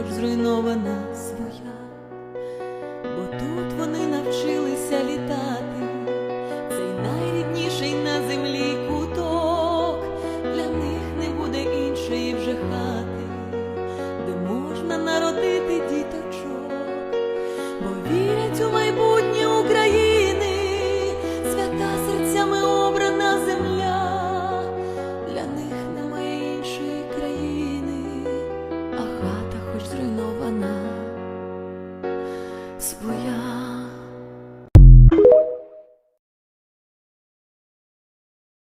хоч зруйнована своя, бо тут вони навчилися літати, цей найрідніший на землі куток, для них не буде іншої вже хати де можна народити діточок, бо вірять у майбутнє своя.